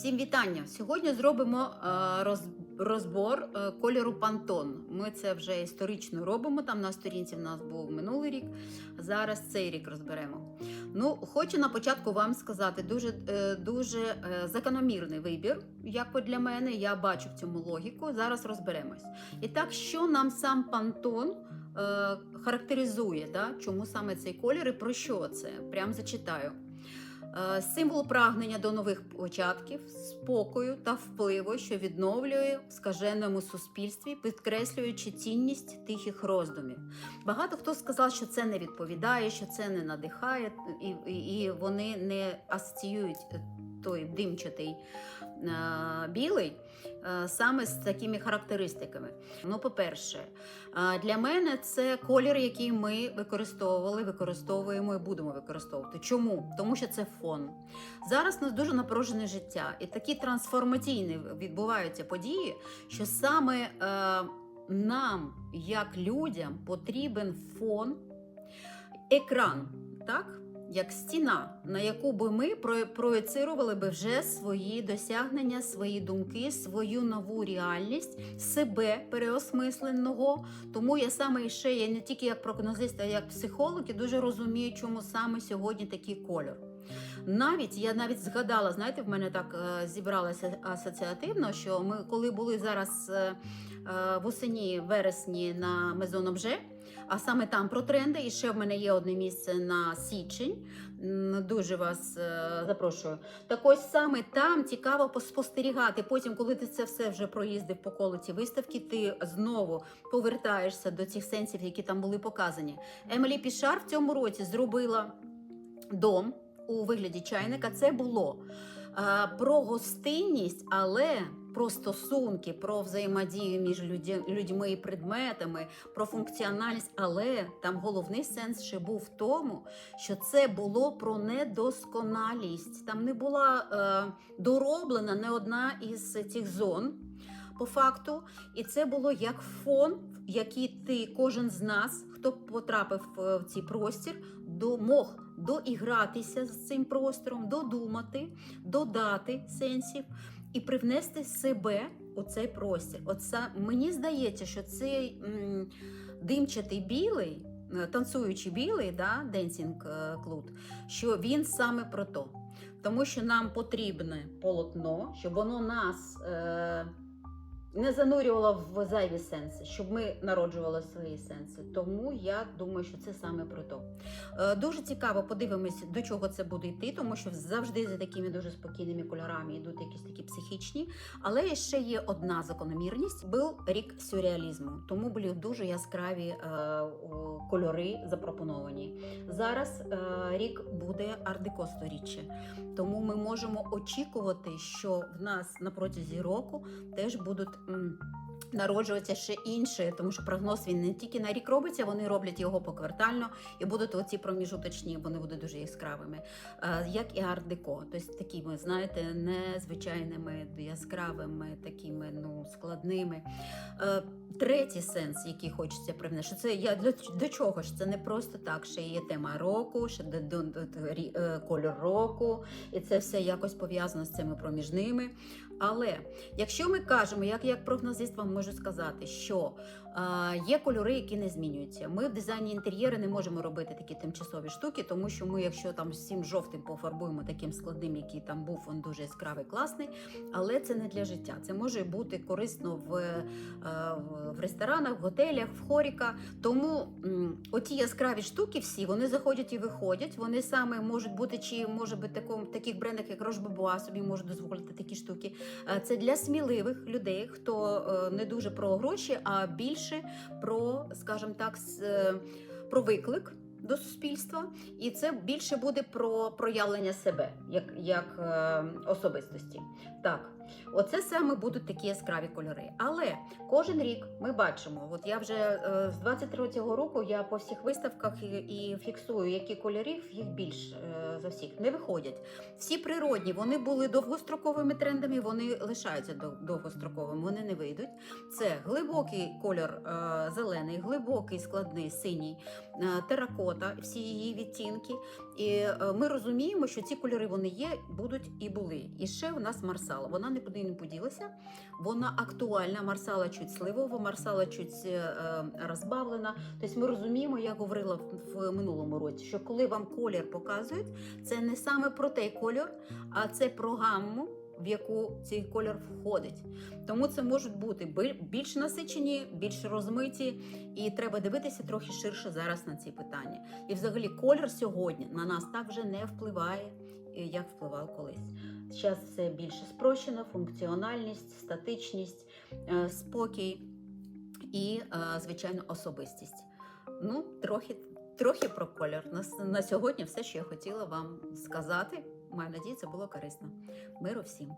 Всім вітання! Сьогодні зробимо е, роз- розбор е, кольору Пантон. Ми це вже історично робимо. Там на сторінці в нас був минулий рік. Зараз цей рік розберемо. Ну, хочу на початку вам сказати дуже, е, дуже закономірний вибір, як для мене. Я бачу в цьому логіку. Зараз розберемось. І так, що нам сам Пантон характеризує, да? чому саме цей колір і про що це? Прям зачитаю. Е, Символ прагнення до нових початків, спокою та впливу, що відновлює в скаженому суспільстві, підкреслюючи цінність тихих роздумів. Багато хто сказав, що це не відповідає, що це не надихає, і, і, і вони не асоціюють е, той димчатий білий е, саме з такими характеристиками. Ну, по-перше, е, для мене це колір, який ми використовували, використовуємо і будемо використовувати. Чому? Тому що це фон. Зараз у нас дуже напружене життя, і такі трансформаційні відбуваються події, що саме е, нам, як людям, потрібен фон, екран, так? Як стіна, на яку би ми про- проєцирували би вже свої досягнення, свої думки, свою нову реальність, себе переосмисленого. Тому я саме ще я не тільки як прогнозист, а як психолог, і дуже розумію, чому саме сьогодні такий кольор. Навіть я навіть згадала, знаєте, в мене так е, зібралося асоціативно, що ми, коли були зараз е, е, в осені вересні на Мезон Обже, а саме там про тренди, і ще в мене є одне місце на січень. Дуже вас е, запрошую. Так ось саме там цікаво поспостерігати. Потім, коли ти це все вже проїздив по колу ці виставки, ти знову повертаєшся до цих сенсів, які там були показані. Емілі Пішар в цьому році зробила дом у вигляді чайника. Це було про гостинність, але про стосунки, про взаємодію між людьми і предметами, про функціональність. Але там головний сенс ще був в тому, що це було про недосконалість. Там не була е, дороблена не одна із цих зон. По факту, і це було як фон, в який ти, кожен з нас, хто потрапив е, в цей простір, мог доігратися з цим простором, додумати, додати сенсів і привнести себе у цей простір. Оце мені здається, що цей димчатий білий, е, танцюючий білий, да, е, Cloud, що він саме про то. Тому що нам потрібне полотно, щоб воно нас. Е, не занурювала в зайві сенси, щоб ми народжували свої сенси. Тому я думаю, що це саме про то. Е, Дуже цікаво подивимось, до чого це буде йти, тому що завжди за такими дуже спокійними кольорами йдуть якісь такі психічні. Але ще є одна закономірність: був рік сюрреалізму, тому були дуже яскраві е, кольори запропоновані. Зараз е, рік буде ардеко сторіччя, тому ми можемо очікувати, що в нас на протязі року теж будуть. М, Народжуватися ще інше, тому що прогноз він не тільки на рік робиться, вони роблять його поквартально, і будуть оці проміжуточні, вони будуть дуже яскравими, е, як і арт-деко. Тобто такими, знаєте, незвичайними, яскравими, такими ну, складними. Е, Третій сенс, який хочеться привнести, що це я для до чого ж? Це не просто так, ще є тема року, ще до, до, до, рі- е, кольор року, і це все якось пов'язано з цими проміжними. Але якщо ми кажемо, як, як прогнозист вам можу сказати, що е, є кольори, які не змінюються. Ми в дизайні інтер'єру не можемо робити такі тимчасові штуки, тому що ми, якщо там всім жовтим пофарбуємо таким складним, який там був, він дуже яскравий, класний, але це не для життя. Це може бути корисно в, е, в- в ресторанах, в готелях, в хоріка. Тому оті яскраві штуки всі вони заходять і виходять. Вони саме можуть бути, чи може бути такому таких брендах, як Рошбабуа, собі можуть дозволити такі штуки. Е, Це для сміливих людей, хто е, не дуже про гроші, а більше про, скажімо так, е, про виклик. До суспільства, і це більше буде про проявлення себе як, як е, особистості. Так, оце саме будуть такі яскраві кольори. Але кожен рік ми бачимо, от я вже е, з 23-го року я по всіх виставках і, фіксую, які кольорів їх більш е, за всіх не виходять. Всі природні, вони були довгостроковими трендами, вони лишаються довгостроковими, вони не вийдуть. Це глибокий кольор е, зелений, глибокий складний синій, теракот. робота, всі її відтінки. І ми розуміємо, що ці кольори вони є, будуть і були. І ще у нас Марсала. Вона нікуди не поділася. Вона актуальна. Марсала чуть сливова, Марсала чуть е, е, розбавлена. Тобто ми розуміємо, я говорила в, минулому році, що коли вам колір показують, це не саме про той кольор, а це про гамму. В яку цей кольор входить, тому це можуть бути більш насичені, більш розмиті, і треба дивитися трохи ширше зараз на ці питання. І взагалі колір сьогодні на нас так вже не впливає, е, як впливав колись. Зараз все більше спрощено, функціональність, статичність, е, спокій і, е, звичайно, особистість. Ну, трохи, трохи про колір. На сьогодні все, що я хотіла вам сказати. Маю надію, це було корисно. Миру всім!